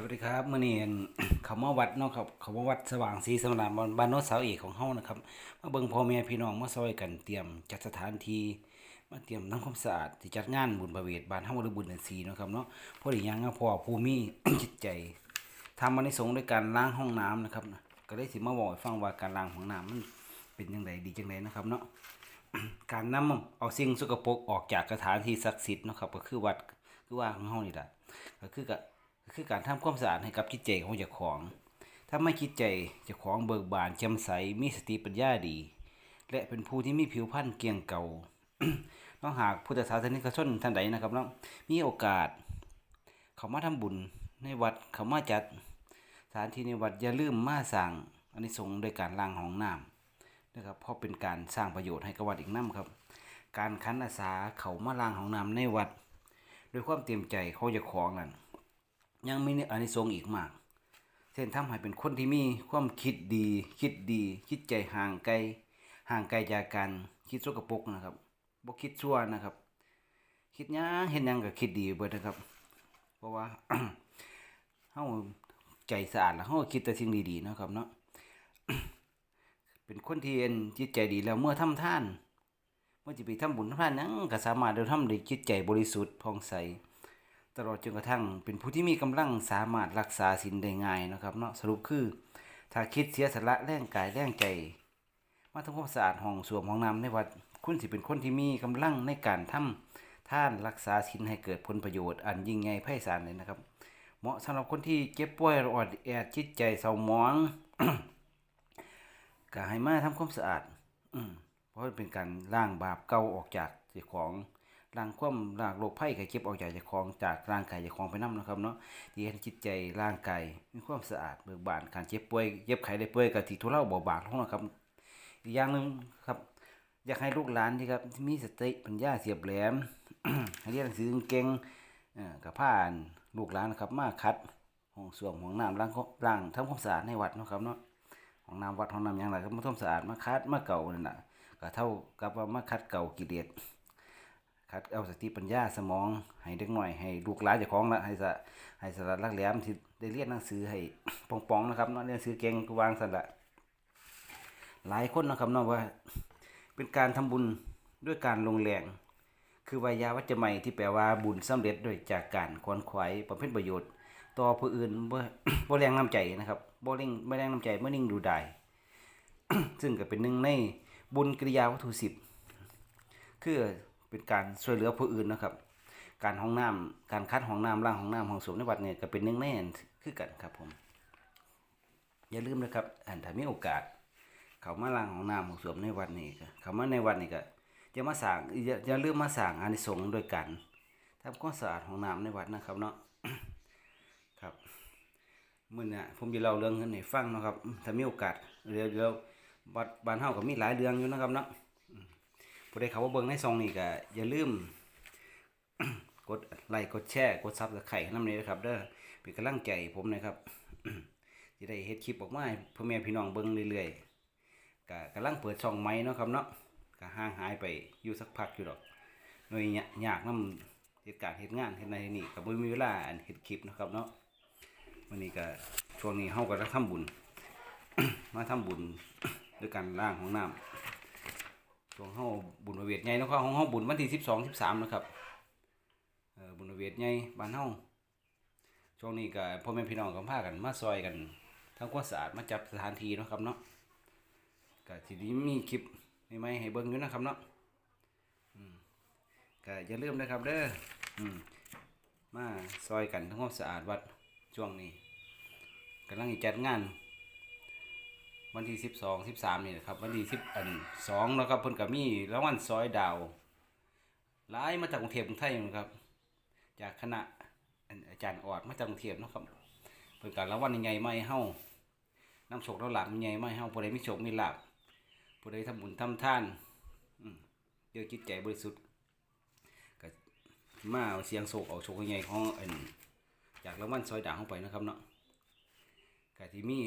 สวัสดีครับมื่อนี้เขามาวัดเนาะครับเขามาวัดสว่างศรีสมรานบ้านบ้านโนนเสาเอกของเฮานะครับมาเบิ่งพ่อแม่พี่น้องมาซอยกันเตรียมจัดสถานที่มาเตรียมทำความสะอาดที่จัดงานบุญประเวทบ้านเฮาหรือบุญเดือน4เนาะครับเนาะพอดียังพ่อผู้มีจิตใจทำมาในสงด้วยการล้างห้องน้ำนะครับก็เลยสิมาบอกฟังว่าการล้างห้องน้ำมันเป็นจังไดดีจังไดนะครับเนาะการนำเอาสิ่งสกปรกออกจากสถานที่ศักดิ์สิทธิ์นะครับก็คือวัดคือว่าของเฮานี่แหละก็คือก็ก็ คือการทำความสะอาดให้กับจิตใจของเจ้าของถ้าไม่จิตใจเจ้าของเบิกบานแจ่มใสมีสติปัญญาดี และเป็นผู้ที่มีผิวพรรณเกียงเก่าต้องหากพุทธศาสนิกชนท่านใดนะครับเนาะมีโอกาส เขามาทำบุญในวัดเขามาจัดสถานที่ในวัดอย่าลืมมาสร้างอานิสงส์โดยการล้างห้องน้ำนะครับเพราะเป็นการสร้างประโยชน์ให้กับวัดอีกน้ำครับ การคันอาสาเขามาล้างห้องน้ำในวัด ด้วยความเต็มใจเขาจะของนั่น ยังมีอานิสงส์อีกมากเช่นทำให้เป็นคนที่มีความคิดดี คิดดี คิดใจห่างไกล ห่างไกลจากการคิดสกปรกนะครับบ่คิดชั่วนะครับ คิดหยังเห็นยังก็คิดดีเบิดนะครับ เพราะว่าเฮาใจสะอาดแล้วเฮาคิดแต่สิ่งดีๆนะครับเนาะเป็นคนที่เอ็นจิตใจดีแล้วเมื่อทำท่าน เมื่อจะไปทำบุญทำทานหยังก็สามารถเดินทำด้จิตใจบริสุทธิ์ผ่องใส ตลอดจนกระทั่งเป็นผู้ที่มีกำลังสามารถรักษาศีลได้ง่ายนะครับเนาะสรุปคือ ถ้าคิดเสียสละแรงกายแรงใจ มาทำความสะอาดห้องสวมห้องน้ำในวัดคุณสิเป็นคนที่มีกำลังในการทำท่านรักษาศีลให้เกิดผลประโยชน์อันยิ่งใหญ่ไพศาลเลยนะครับ เหมาะสำหรับคนที่เจ็บป่วยอ่อนแอจิตใจเศร้าหมองก็ให้มาทำความสะอาด อืเพราะเป็นการล้างบาปเก่าออกจากเจ้าของ ล้างความล้างโรคภัยไข้เจ็บออกจากเจ้าของจากร่างกายเจ้าของไปนํนะครับเนาะที่ให้จิตใจร่างกายมีความสะอาดเบิกบานการเจ็บป่วยเจ็บไข้ได้ป่วยก็ที่ทุเลาเบาบางลงนะครับ อีกอย่างหนึงครับอยากให้ลูกหลานที่ครับมีสติปัญญาเสียบแหลมให้เรียนหนังสือเก่งอ่อกับผ่านลูกหลานนะครับมาคัดห้องส้วมห้องน้ำล้างล้างทำความสะอาดในวัดนะครับเนาะห้องน้ำวัดห้องน้ำหยังไงก็มาทำสะอาดมาคัดมาเก่านั่นน่ะก็เท่ากับว่ามาคัดเก่ากิเลส คัดเอาสติปัญญาสมอง ให้เด็กหน่อยให้ลูกหลานเจ้าของละให้สะให้สลัดลักแหลมที่ได้เรียนหนังสือให้ปองๆนะครับเนาะเรียนหนังสือเก่งก็วางสละหลายคนนะครับเนาะว่า เป็นการทำบุญด้วยการลงแรงคือวายาวัจจะใหม่ที่แปลว่าบุญสำเร็จด้วยจากการควนขวายประเพ็ญประโยชน์ ต่อผู้อื่นบ่บ่แรงน้ำใจนะครับบ่เร่งบ่แรงน้ำใจบ่นิ่งดูดายซึ่งก็เป็นหนึ่งในบุญกิริยาวัตถุสิบคือ เป็นการช่วยเหลือผู้อื่นนะครับ การห้องน้ำการคัดห้องน้ำล้างห้องน้ำห้องสวมในวัดเนี่ยก็เป็นหนึ่งในอันคือกันครับผม อย่าลืมนะครับอันถ้ามีโอกาส เขามาล้างห้องน้ำห้องสวมในวัดนี่ก็เขามาในวัดนี่ก็อย่ามาสั่งอย่าอย่าลืมมาสั่งอานิสงส์ด้วยกันทำความสะอาดห้องน้ำในวัดนะครับเนาะครับมื่อเนี่ยผมจะเล่าเรื่องให้ฟังนะครับถ้ามีโอกาสเดี๋ยวเดี๋ยวบัดบ้านเฮาก็มีหลายเรื่องอยู่นะครับเนาะ ผู้ใดเขาว่าเบิ่งในซองนี่ก็อย่าลืม กดไลค์กดแชร์กดซับสไครต์นำนี้นะครับเด้อเป็นกำลังใจผมนะครับจะได้เฮ็ดคลิปออกมาพ่อแม่พี่น้องเบิ่งเรื่อยๆก็กำลังเปิดช่องใหม่เนาะครับเนาะก็ห่างหายไปอยู่สักพักอยู่ดอกหน่วยยากนำเหตุการณ์เฮ็ดงานเฮ็ดในนี่ก็บ่มีเวลาอันเฮ็ดคลิปนะครับเนาะวันนี้ก็ช่วงนี้เฮาก็จะทำบุญ มาทำบุญด้วยการล้างห้องน้ำ ช่วงเฮาบุญประเวทใหญ่เนะครับของเฮาบุญวันที่สิบสองสิบสามนะครับเออบุญประเวทใหญ่บ้านเฮาช่วงนี้ก็พ่อแม่พี่น้องก็พากันมาซอยกันทำความสะอาดมาจับสถานที่นะครับเนาะก็ทีนี้มีคลิปใหม่ให้เบิ่งอยู่นะครับเนาะก็อย่าลืมนะครับเด้ออืมมาซอยกันทำความสะอาดวัดช่วงนี้กำลังจัดงาน วันที่สิบสองสิบสามนี่นะครับ วันที่สิบอันสองแล้วครับเพิ่นก็มีรางวัลซอยดาวหลายมาจากกรุงเทพกรุงไทยนะครับ จากคณะอาจารย์ออดมาจากกรุงเทพนะครับเพิ่นก็รางวัลใหญ่ๆมาให้าน้ำโชคแล้วหลาบใหญ่มาให้าผู้ใดมีโชคมีหลาภผู้ใดทำบุญทำทานอืเดี๋ยวจิตใจบริสุทธิ์ก็มาเอาเสียงโศกเอาโชคใหญ่ของอันจากรางวัลซอยดางเข้าไปนะครับเนาะกะที่มี